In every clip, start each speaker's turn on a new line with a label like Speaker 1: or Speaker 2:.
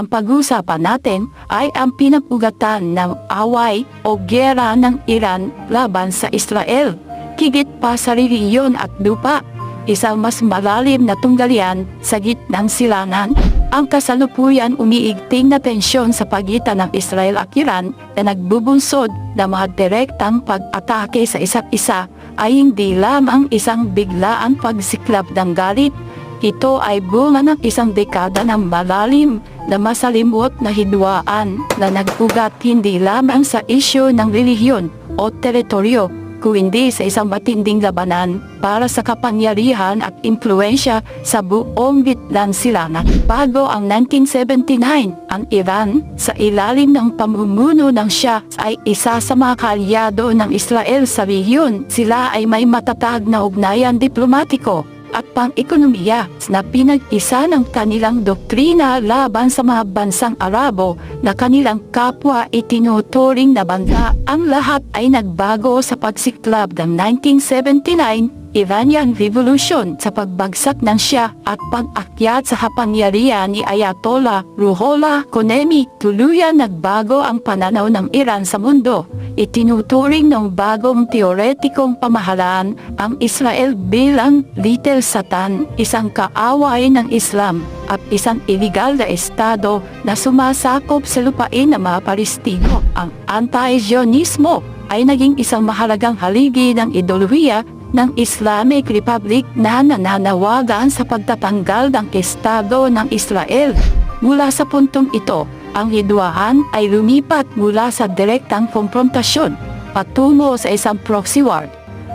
Speaker 1: ang pag-usapan natin ay ang pinapugatan ng away o gera ng Iran laban sa Israel. Kigit pa sa reliyon at lupa, isang mas malalim na tunggalian sa gitnang silangan. Ang kasalukuyan umiigting na tensyon sa pagitan ng Israel at Iran na nagbubunsod ng mga direktang pag-atake sa isa't isa ay hindi lamang isang biglaan pagsiklab ng galit. Ito ay bunga ng isang dekada ng malalim na masalimot na hidwaan na nag-ugat hindi lamang sa isyo ng relihiyon o teritoryo kundi sa isang matinding labanan para sa kapangyarihan at impluensya sa buong gitnang silangan. Bago ang 1979, ang Iran sa ilalim ng pamumuno ng Shah ay isa sa mga kaalyado ng Israel sa rehiyon. Sila ay may matatag na ugnayan diplomatiko at pang-ekonomiya na pinag-isa ng kanilang doktrina laban sa mga bansang Arabo na kanilang kapwa itinuturing na banda. Ang lahat ay nagbago sa pagsiklab ng 1979 Iranian Revolution sa pagbagsak ng Shah at pag-akyat sa kapangyarihan ni Ayatollah Ruhollah Khomeini tuluyan nagbago ang pananaw ng Iran sa mundo. Itinuturing ng bagong teoretikong pamahalaan ang Israel bilang Little Satan, isang kaaway ng Islam at isang illegal na estado na sumasakop sa lupain ng mga Palestino. Ang anti-Zionismo ay naging isang mahalagang haligi ng ideolohiya ng Islamic Republic na nananawagan sa pagtatanggal ng estado ng Israel. Mula sa puntong ito, ang hidwahan ay lumipat mula sa direktang konfrontasyon patungo sa isang proxy war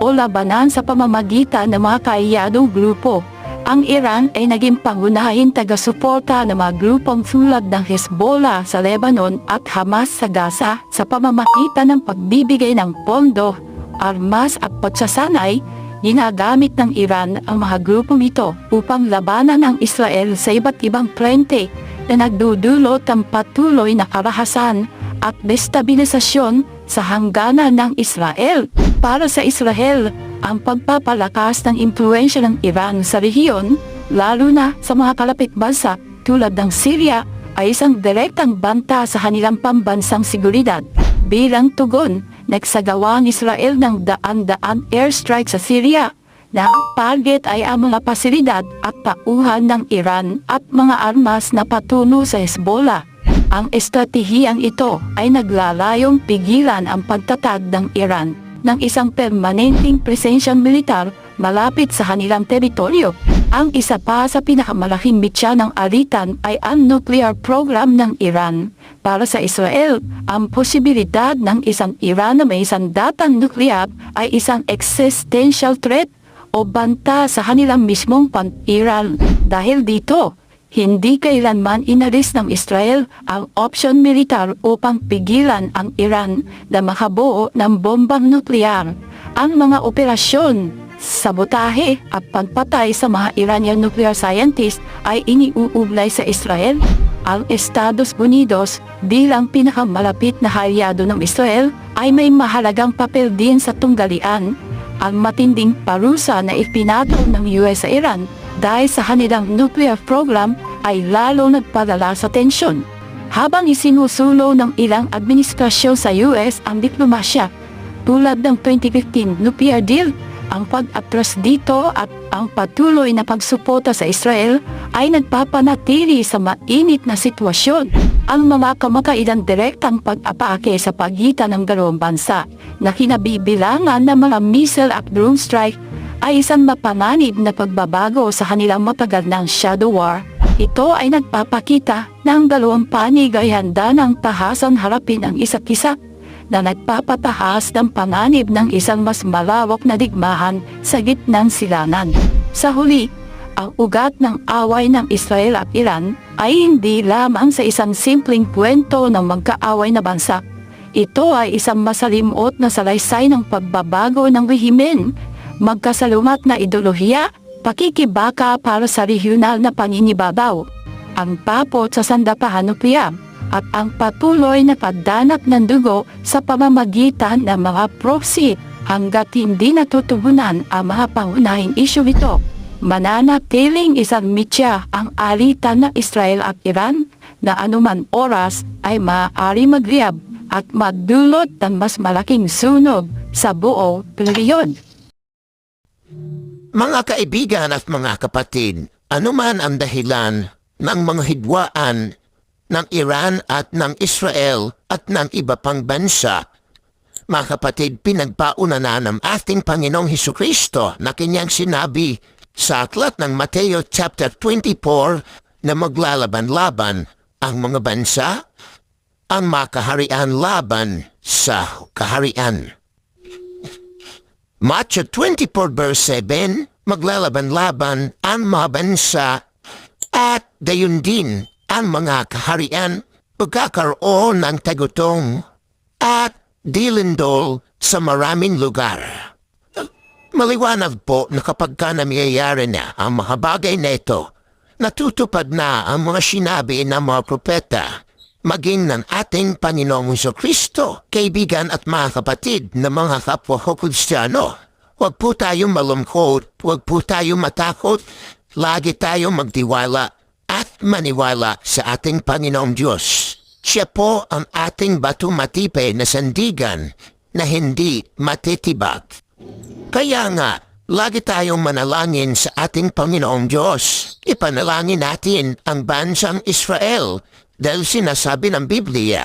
Speaker 1: o labanan sa pamamagitan ng mga kaiyadong grupo. Ang Iran ay naging pangunahing taga-suporta ng mga grupong tulad ng Hezbollah sa Lebanon at Hamas sa Gaza sa pamamagitan ng pagbibigay ng pondo armas at pagsasanay, ginagamit ng Iran ang mga grupong ito upang labanan ang Israel sa iba't ibang frente na nagdudulot ng patuloy na karahasan at destabilisasyon sa hangganan ng Israel. Para sa Israel, ang pagpapalakas ng impluensya ng Iran sa rehiyon, lalo na sa mga kalapit bansa tulad ng Syria, ay isang direktang banta sa kanilang pambansang seguridad. Bilang tugon, nagsagawa ang Israel ng daan-daan airstrike sa Syria na ang target ay ang mga pasilidad at tauhan ng Iran at mga armas na patungo sa Hezbollah. Ang estratehiyang ito ay naglalayong pigilan ang pagtatag ng Iran ng isang permanenteng presensyang militar malapit sa kanilang teritoryo. Ang isa pa sa pinakamalaking mitya ng alitan ay ang nuclear program ng Iran. Para sa Israel, ang posibilidad ng isang Iran na may isang datang nuklear ay isang existential threat o banta sa kanilang mismong pan-Iran. Dahil dito, hindi kailanman inalis ng Israel ang option militar upang pigilan ang Iran na makabuo ng bombang nuklear. Ang mga operasyon sabotahe at pagpatay sa mga Iranian nuclear scientists ay iniuugnay sa Israel. Ang Estados Unidos bilang pinakamalapit na halyado ng Israel ay may mahalagang papel din sa tunggalian. Ang matinding parusa na ipinato ng US sa Iran dahil sa kanilang nuclear program ay lalo nagpadala sa tensyon. Habang isinusulo ng ilang administrasyon sa US ang diplomasya, tulad ng 2015 nuclear deal, ang pag-atras dito at ang patuloy na pagsuporta sa Israel ay nagpapanatili sa mainit na sitwasyon. Ang mga kamakailang direktang pag-apake sa pagitan ng dalawang bansa na kinabibilangan ng mga missile at drone strike ay isang mapanganib na pagbabago sa kanilang matagal ng shadow war. Ito ay nagpapakita ng dalawang panig ay handa ng tahasan harapin ang isa't isa na nagpapatahas ng panganib ng isang mas malawak na digmahan sa gitnang silangan. Sa huli, ang ugat ng away ng Israel at Iran ay hindi lamang sa isang simpleng kwento ng magkaaway na bansa. Ito ay isang masalimot na salaysay ng pagbabago ng rehimen, magkasalumat na ideolohiya, pakikibaka para sa regional na paninibabaw, ang papot sa sandapahan nuklear, at ang patuloy na pagdanap ng dugo sa pamamagitan ng mga proxy hanggat hindi natutugunan ang mga pangunahing isyu ito. Mananatiling isang mitya ang alitan ng Israel at Iran na anuman oras ay maaari magliyab at magdulot ng mas malaking sunog sa buo rehiyon.
Speaker 2: Mga kaibigan at mga kapatid, anuman ang dahilan ng mga hidwaan ng Iran at ng Israel at ng iba pang bansa, mga kapatid, pinagpauna na ng ating Panginoong Heso Kristo na kanyang sinabi sa aklat ng Mateo chapter 24 na maglalaban-laban ang mga bansa, ang makaharian laban sa kaharian. Matthew 24 verse 7, maglalaban-laban ang mga bansa at dayon din ang mga kaharian pagkakaroon ng tagutong at dilindol sa maraming lugar. Maliwanag po na kapag ka namiyayari na ang mga bagay na ito, natutupad na ang mga sinabi ng mga propeta maging ng ating Panginoong Heso Kristo, kaibigan at mga kapatid na mga kapwa ko Kristiyano. Huwag po tayong malungkot, huwag po tayong matakot, lagi tayong magtiwala at maniwala sa ating Panginoong Diyos. Siya po ang ating batu matipe na sandigan na hindi matitibag. Kaya nga, lagi tayong manalangin sa ating Panginoong Diyos. Ipanalangin natin ang bansang Israel dahil sinasabi ng Biblia,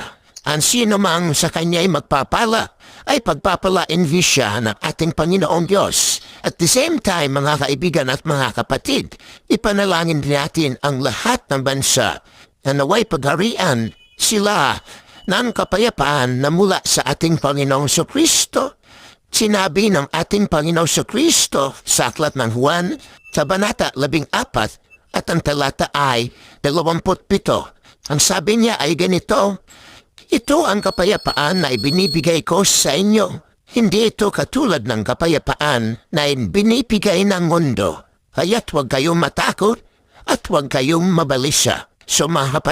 Speaker 2: ang sino mang sa kanya'y magpapala ay pagpapalain siya ng ating Panginoong Diyos. At the same time, mga kaibigan at mga kapatid, ipanalangin natin ang lahat ng bansa na naway pagharian sila ng kapayapaan na mula sa ating Panginoong Kristo. Sinabi ng ating Panginoong Kristo sa aklat ng Juan sa Banata 14 at ang talata ay 27. Ang sabi niya ay ganito, Ito ang kapayapaan na ibinibigay ko sa inyo. Hindi ito katulad ng kapayapaan na binibigay ng mundo. Kaya't huwag kayong matakot at huwag kayong mabalisa. So mga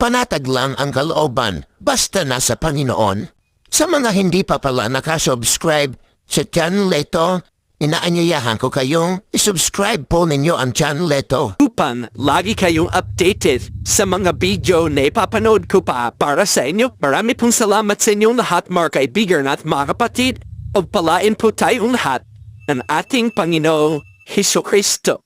Speaker 2: panatag lang ang kalooban basta nasa Panginoon. Sa mga hindi pa pala nakasubscribe sa channel ito, inaanyayahan ko kayong isubscribe po ninyo ang channel ito.
Speaker 3: upang lagi kayong updated sa mga video na ipapanood ko pa para sa inyo. Marami pong salamat sa inyong lahat mga kaibigan at mga kapatid. Pagpalain po tayong lahat ng ating Panginoong Heso Kristo.